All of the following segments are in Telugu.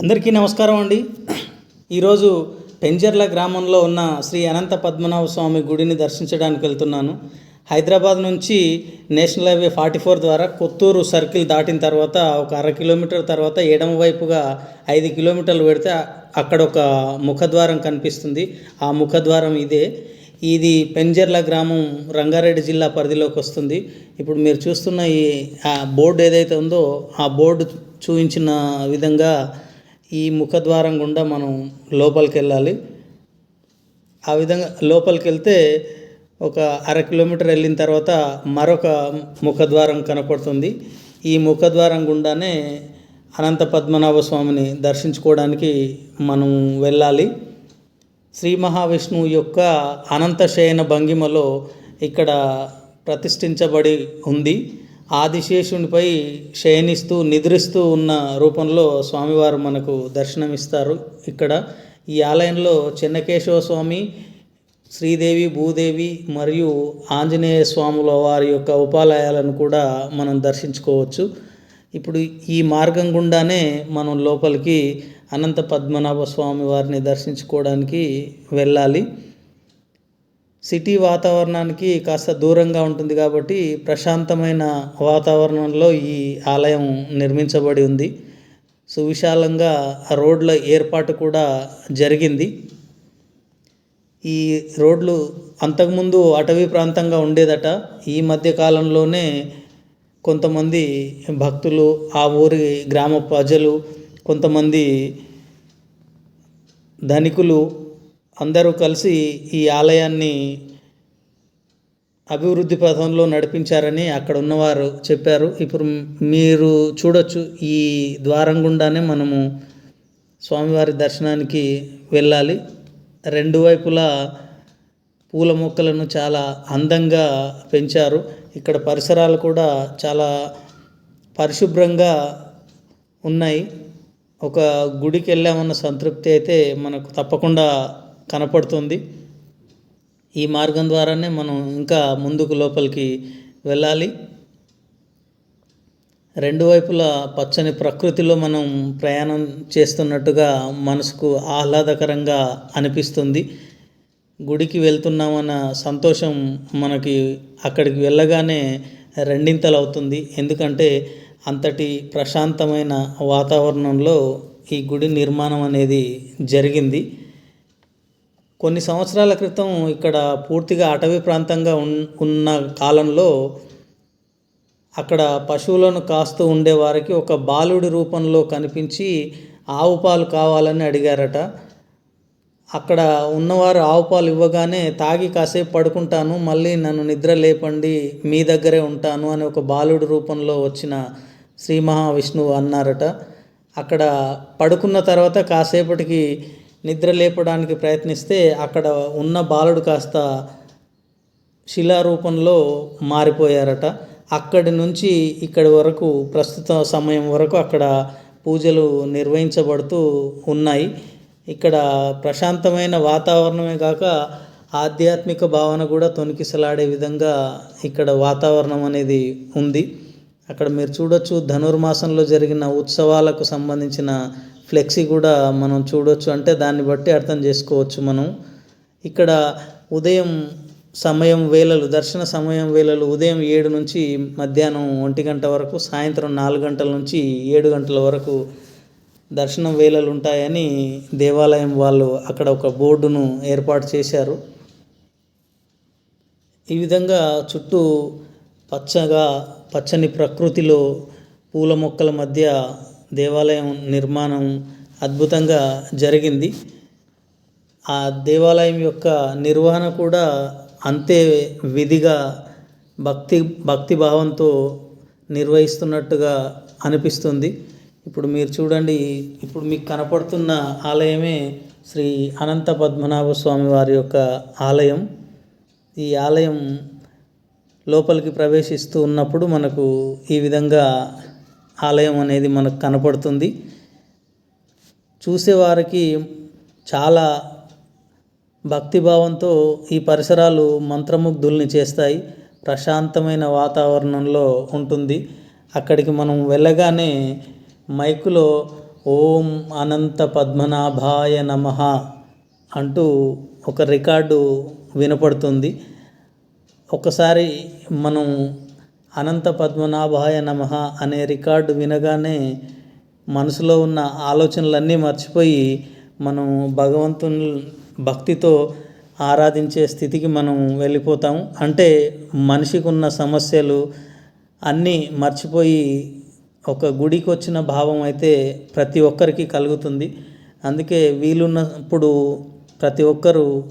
అందరికీ నమస్కారం అండి. ఈరోజు పెంజర్ల గ్రామంలో ఉన్న శ్రీ అనంత పద్మనాభ స్వామి గుడిని దర్శించడానికి వెళ్తున్నాను. హైదరాబాద్ నుంచి నేషనల్ హైవే ఫార్టీ ఫోర్ ద్వారా కొత్తూరు సర్కిల్ దాటిన తర్వాత ఒక అర కిలోమీటర్ తర్వాత ఎడమ వైపుగా ఐదు కిలోమీటర్లు పెడితే అక్కడ ఒక ముఖద్వారం కనిపిస్తుంది. ఆ ముఖద్వారం ఇదే. ఇది పెంజర్ల గ్రామం రంగారెడ్డి జిల్లా పరిధిలోకి వస్తుంది. ఇప్పుడు మీరు చూస్తున్న ఈ ఆ బోర్డు ఏదైతే ఉందో ఆ బోర్డు చూపించిన విధంగా ఈ ముఖద్వారం గుండా మనం లోపలికి వెళ్ళాలి ఆ విధంగా లోపలికి వెళ్తే ఒక అర కిలోమీటర్ వెళ్ళిన తర్వాత మరొక ముఖద్వారం కనపడుతుంది. ఈ ముఖద్వారం గుండానే అనంత పద్మనాభ స్వామిని దర్శించుకోవడానికి మనం వెళ్ళాలి. శ్రీ మహావిష్ణువు యొక్క అనంత శయన భంగిమలో ఇక్కడ ప్రతిష్ఠించబడి ఉంది. ఆదిశేషునిపై శయనిస్తూ నిద్రిస్తూ ఉన్న రూపంలో స్వామివారు మనకు దర్శనమిస్తారు. ఇక్కడ ఈ ఆలయంలో చెన్నకేశవ స్వామి శ్రీదేవి భూదేవి మరియు ఆంజనేయ స్వాముల వారి యొక్క ఉపాలయాలను కూడా మనం దర్శించుకోవచ్చు. ఇప్పుడు ఈ మార్గం గుండానే మనం లోపలికి అనంత పద్మనాభ స్వామి వారిని దర్శించుకోవడానికి వెళ్ళాలి. సిటీ వాతావరణానికి కాస్త దూరంగా ఉంటుంది కాబట్టి ప్రశాంతమైన వాతావరణంలో ఈ ఆలయం నిర్మించబడి ఉంది. సువిశాలంగా రోడ్ల ఏర్పాటు కూడా జరిగింది. ఈ రోడ్లు అంతకుముందు అటవీ ప్రాంతంగా ఉండేదట. ఈ మధ్య కాలంలోనే కొంతమంది భక్తులు ఆ ఊరి గ్రామ ప్రజలు కొంతమంది ధనికులు అందరూ కలిసి ఈ ఆలయాన్ని అభివృద్ధి పథంలో నడిపించారని అక్కడ ఉన్నవారు చెప్పారు. ఇప్పుడు మీరు చూడొచ్చు ఈ ద్వారం గుండానే మనము స్వామివారి దర్శనానికి వెళ్ళాలి. రెండు వైపులా పూల మొక్కలను చాలా అందంగా పెంచారు. ఇక్కడ పరిసరాలు కూడా చాలా పరిశుభ్రంగా ఉన్నాయి. ఒక గుడికి వెళ్ళామన్న సంతృప్తి అయితే మనకు తప్పకుండా కనపడుతుంది. ఈ మార్గం ద్వారానే మనం ఇంకా ముందుకు లోపలికి వెళ్ళాలి. రెండు వైపులా పచ్చని ప్రకృతిలో మనం ప్రయాణం చేస్తున్నట్టుగా మనసుకు ఆహ్లాదకరంగా అనిపిస్తుంది. గుడికి వెళ్తున్నామన్న సంతోషం మనకి అక్కడికి వెళ్ళగానే రెండింతలు అవుతుంది. ఎందుకంటే అంతటి ప్రశాంతమైన వాతావరణంలో ఈ గుడి నిర్మాణం అనేది జరిగింది. కొన్ని సంవత్సరాల క్రితం ఇక్కడ పూర్తిగా అటవీ ప్రాంతంగా ఉన్న కాలంలో అక్కడ పశువులను కాస్తూ ఉండేవారికి ఒక బాలుడి రూపంలో కనిపించి ఆవు పాలు కావాలని అడిగారట. అక్కడ ఉన్నవారు ఆవు పాలు ఇవ్వగానే తాగి కాసేపు పడుకుంటాను మళ్ళీ నన్ను నిద్ర లేపండి మీ దగ్గరే ఉంటాను అని ఒక బాలుడి రూపంలో వచ్చిన శ్రీ మహావిష్ణువు అన్నారట. అక్కడ పడుకున్న తర్వాత కాసేపటికి నిద్ర లేపడానికి ప్రయత్నిస్తే అక్కడ ఉన్న బాలుడు కాస్త శిలారూపంలో మారిపోయారట. అక్కడి నుంచి ఇక్కడి వరకు ప్రస్తుత సమయం వరకు అక్కడ పూజలు నిర్వహించబడుతూ ఉన్నాయి. ఇక్కడ ప్రశాంతమైన వాతావరణమే కాక ఆధ్యాత్మిక భావన కూడా తొనికిసలాడే విధంగా ఇక్కడ వాతావరణం అనేది ఉంది. అక్కడ మీరు చూడొచ్చు ధనుర్మాసంలో జరిగిన ఉత్సవాలకు సంబంధించిన ఫ్లెక్సీ కూడా మనం చూడొచ్చు. అంటే దాన్ని బట్టి అర్థం చేసుకోవచ్చు మనం. ఇక్కడ ఉదయం సమయం వేళలు దర్శన సమయం వేళలు ఉదయం ఏడు నుంచి మధ్యాహ్నం ఒంటి గంట వరకు సాయంత్రం నాలుగు గంటల నుంచి ఏడు గంటల వరకు దర్శనం వేళలు ఉంటాయని దేవాలయం వాళ్ళు అక్కడ ఒక బోర్డును ఏర్పాటు చేశారు. ఈ విధంగా చుట్టూ పచ్చగా పచ్చని ప్రకృతిలో పూల మొక్కల మధ్య దేవాలయం నిర్మాణం అద్భుతంగా జరిగింది. ఆ దేవాలయం యొక్క నిర్వహణ కూడా అంతే విధిగా భక్తి భక్తి భావంతో నిర్వహిస్తున్నట్టుగా అనిపిస్తుంది. ఇప్పుడు మీరు చూడండి ఇప్పుడు మీకు కనపడుతున్న ఆలయమే శ్రీ అనంత పద్మనాభ స్వామి వారి యొక్క ఆలయం. ఈ ఆలయం లోపలికి ప్రవేశిస్తూ ఉన్నప్పుడు మనకు ఈ విధంగా ఆలయం అనేది మనకు కనపడుతుంది. చూసేవారికి చాలా భక్తిభావంతో ఈ పరిసరాలు మంత్రముగ్ధుల్ని చేస్తాయి. ప్రశాంతమైన వాతావరణంలో ఉంటుంది. అక్కడికి మనం వెళ్ళగానే మైకులో ఓం అనంత పద్మనాభాయ నమ అంటూ ఒక రికార్డు వినపడుతుంది. ఒకసారి మనం అనంత పద్మనాభాయ నమ అనే రికార్డు వినగానే మనసులో ఉన్న ఆలోచనలన్నీ మర్చిపోయి మనం భగవంతుని భక్తితో ఆరాధించే స్థితికి మనం వెళ్ళిపోతాం. అంటే మనిషికి ఉన్న సమస్యలు అన్నీ మర్చిపోయి ఒక గుడికి వచ్చిన భావం అయితే ప్రతి ఒక్కరికి కలుగుతుంది. అందుకే వీలున్నప్పుడు ప్రతి ఒక్కరూ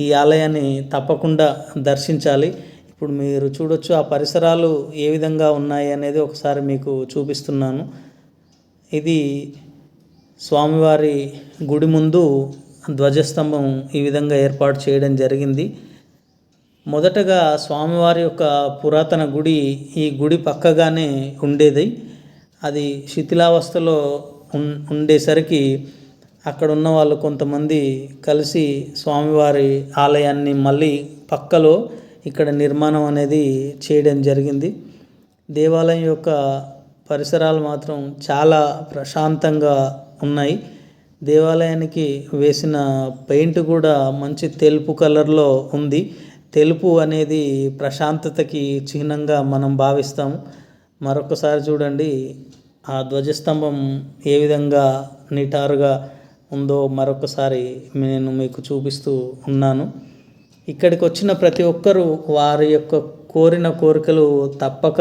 ఈ ఆలయాన్ని తప్పకుండా దర్శించాలి. ఇప్పుడు మీరు చూడొచ్చు ఆ పరిసరాలు ఏ విధంగా ఉన్నాయి అనేది ఒకసారి మీకు చూపిస్తున్నాను. ఇది స్వామివారి గుడి ముందు ధ్వజస్తంభం ఈ విధంగా ఏర్పాటు చేయడం జరిగింది. మొదటగా స్వామివారి యొక్క పురాతన గుడి ఈ గుడి పక్కగానే ఉండేది. అది శిథిలావస్థలో ఉండేసరికి అక్కడ ఉన్న వాళ్ళు కొంతమంది కలిసి స్వామివారి ఆలయాన్ని మళ్ళీ పక్కలో ఇక్కడ నిర్మాణం అనేది చేయడం జరిగింది. దేవాలయం యొక్క పరిసరాలు మాత్రం చాలా ప్రశాంతంగా ఉన్నాయి. దేవాలయానికి వేసిన పెయింట్ కూడా మంచి తెలుపు కలర్లో ఉంది. తెలుపు అనేది ప్రశాంతతకి చిహ్నంగా మనం భావిస్తాము. మరొకసారి చూడండి ఆ ధ్వజస్తంభం ఏ విధంగా నిటారుగా ఉందో మరొకసారి నేను మీకు చూపిస్తూ ఉన్నాను. ఇక్కడికి వచ్చిన ప్రతి ఒక్కరూ వారి యొక్క కోరిన కోరికలు తప్పక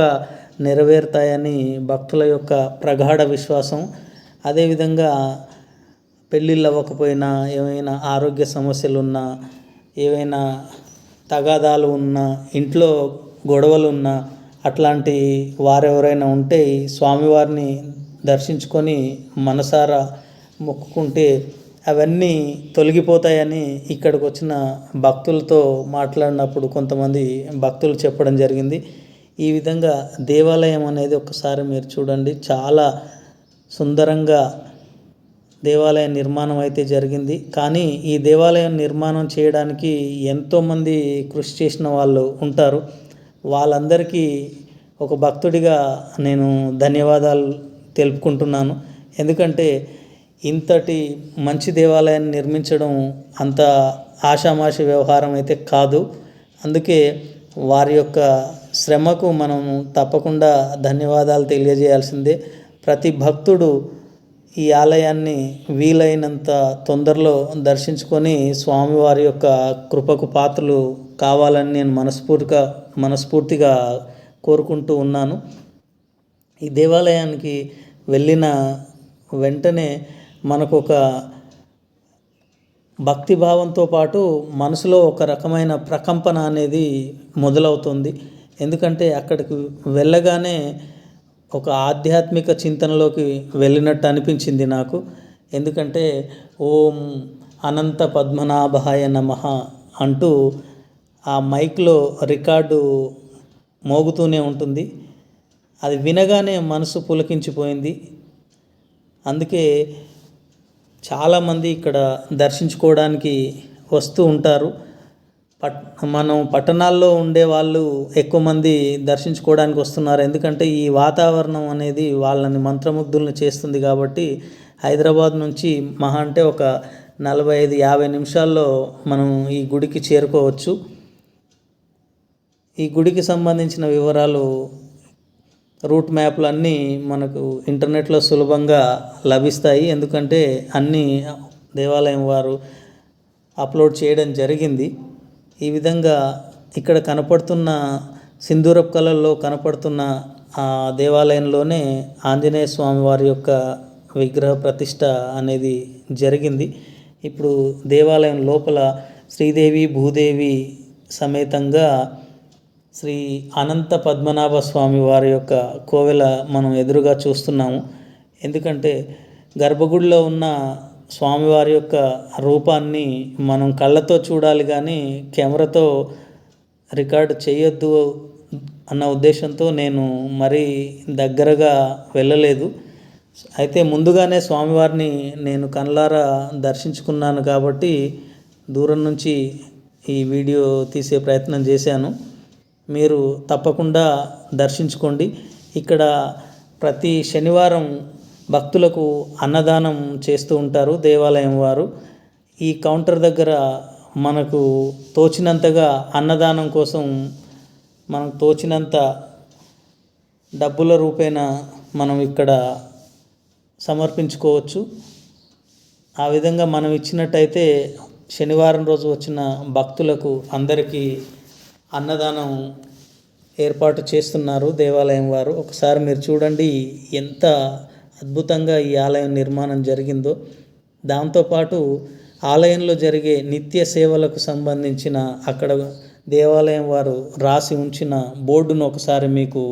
నెరవేరుతాయని భక్తుల యొక్క ప్రగాఢ విశ్వాసం. అదేవిధంగా పెళ్ళిళ్ళు అవ్వకపోయినా ఏమైనా ఆరోగ్య సమస్యలు ఉన్నా ఏవైనా తగాదాలు ఉన్నా ఇంట్లో గొడవలు ఉన్నా అట్లాంటి వారెవరైనా ఉంటే స్వామివారిని దర్శించుకొని మనసారా మొక్కుకుంటే అవన్నీ తొలగిపోతాయని ఇక్కడికి వచ్చిన భక్తులతో మాట్లాడినప్పుడు కొంతమంది భక్తులు చెప్పడం జరిగింది. ఈ విధంగా దేవాలయం అనేది ఒకసారి మీరు చూడండి. చాలా సుందరంగా దేవాలయ నిర్మాణం అయితే జరిగింది. కానీ ఈ దేవాలయం నిర్మాణం చేయడానికి ఎంతోమంది కృషి చేసిన వాళ్ళు ఉంటారు. వాళ్ళందరికీ ఒక భక్తుడిగా నేను ధన్యవాదాలు తెలుపుకుంటున్నాను. ఎందుకంటే ఇంతటి మంచి దేవాలయాన్ని నిర్మించడం అంత ఆషామాషి వ్యవహారం అయితే కాదు. అందుకే వారి యొక్క శ్రమకు మనం తప్పకుండా ధన్యవాదాలు తెలియజేయాల్సిందే. ప్రతి భక్తుడు ఈ ఆలయాన్ని వీలైనంత తొందరలో దర్శించుకొని స్వామివారి యొక్క కృపకు పాత్రలు కావాలని నేను మనస్ఫూర్తిగా మనస్ఫూర్తిగా కోరుకుంటూ ఉన్నాను. ఈ దేవాలయానికి వెళ్ళిన వెంటనే మనకు ఒక భక్తి భావంతో పాటు మనసులో ఒక రకమైన ప్రకంపన అనేది మొదలవుతుంది. ఎందుకంటే అక్కడికి వెళ్ళగానే ఒక ఆధ్యాత్మిక చింతనలోకి వెళ్ళినట్టు అనిపించింది నాకు. ఎందుకంటే ఓం అనంత పద్మనాభాయ నమ అంటూ ఆ మైక్లో రికార్డు మోగుతూనే ఉంటుంది. అది వినగానే మనసు పులకించిపోయింది. అందుకే చాలామంది ఇక్కడ దర్శించుకోవడానికి వస్తూ ఉంటారు. పట్ మనం పట్టణాల్లో ఉండే వాళ్ళు ఎక్కువ మంది దర్శించుకోవడానికి వస్తున్నారు. ఎందుకంటే ఈ వాతావరణం అనేది వాళ్ళని మంత్రముగ్ధులను చేస్తుంది కాబట్టి హైదరాబాద్ నుంచి మహా అంటే ఒక నలభై ఐదు యాభై నిమిషాల్లో మనం ఈ గుడికి చేరుకోవచ్చు. ఈ గుడికి సంబంధించిన వివరాలు రూట్ మ్యాప్లు అన్నీ మనకు ఇంటర్నెట్లో సులభంగా లభిస్తాయి. ఎందుకంటే అన్నీ దేవాలయం వారు అప్లోడ్ చేయడం జరిగింది. ఈ విధంగా ఇక్కడ కనపడుతున్న సింధూరపు కళల్లో కనపడుతున్న ఆ దేవాలయంలోనే ఆంజనేయ స్వామి వారి యొక్క విగ్రహ ప్రతిష్ట అనేది జరిగింది. ఇప్పుడు దేవాలయం లోపల శ్రీదేవి భూదేవి సమేతంగా శ్రీ అనంత పద్మనాభ స్వామి వారి యొక్క కోవెల మనం ఎదురుగా చూస్తున్నాము. ఎందుకంటే గర్భగుడిలో ఉన్న స్వామివారి యొక్క రూపాన్ని మనం కళ్ళతో చూడాలి కానీ కెమెరాతో రికార్డు చేయొద్దు అన్న ఉద్దేశంతో నేను మరీ దగ్గరగా వెళ్ళలేదు. అయితే ముందుగానే స్వామివారిని నేను కళ్ళారా దర్శించుకున్నాను కాబట్టి దూరం నుంచి ఈ వీడియో తీసే ప్రయత్నం చేశాను. మీరు తప్పకుండా దర్శించుకోండి. ఇక్కడ ప్రతి శనివారం భక్తులకు అన్నదానం చేస్తూ ఉంటారు దేవాలయం వారు. ఈ కౌంటర్ దగ్గర మనకు తోచినంతగా అన్నదానం కోసం మనకు తోచినంత డబ్బుల రూపేణ మనం ఇక్కడ సమర్పించుకోవచ్చు. ఆ విధంగా మనం ఇచ్చినట్టయితే శనివారం రోజు వచ్చిన భక్తులకు అందరికీ అన్నదానం ఏర్పాటు చేస్తున్నారు దేవాలయం వారు. ఒకసారి మీరు చూడండి ఎంత అద్భుతంగా ఈ ఆలయం నిర్మాణం జరిగిందో. దాంతోపాటు ఆలయంలో జరిగే నిత్య సేవలకు సంబంధించిన అక్కడ దేవాలయం వారు రాసి ఉంచిన బోర్డును ఒకసారి మీకు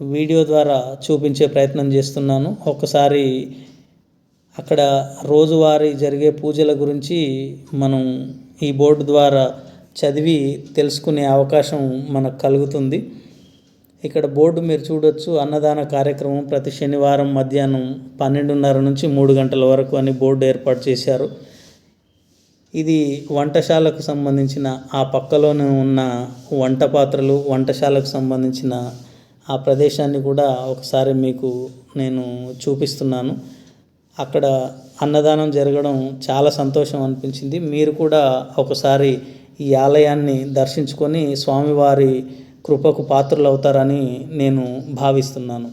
వీడియో ద్వారా చూపించే ప్రయత్నం చేస్తున్నాను. ఒకసారి అక్కడ రోజువారీ జరిగే పూజల గురించి మనం ఈ బోర్డు ద్వారా చదివి తెలుసుకునే అవకాశం మనకు కలుగుతుంది. ఇక్కడ బోర్డు మీరు చూడొచ్చు అన్నదాన కార్యక్రమం ప్రతి శనివారం మధ్యాహ్నం పన్నెండున్నర నుంచి మూడు గంటల వరకు అని బోర్డు ఏర్పాటు చేశారు. ఇది వంటశాలకు సంబంధించిన ఆ పక్కలోనే ఉన్న వంట పాత్రలు వంటశాలకు సంబంధించిన ఆ ప్రదేశాన్ని కూడా ఒకసారి మీకు నేను చూపిస్తున్నాను. అక్కడ అన్నదానం జరగడం చాలా సంతోషం అనిపించింది. మీరు కూడా ఒకసారి ఈ ఆలయాన్ని దర్శించుకొని స్వామివారి కృపకు పాత్రలు అవుతారని నేను భావిస్తున్నాను.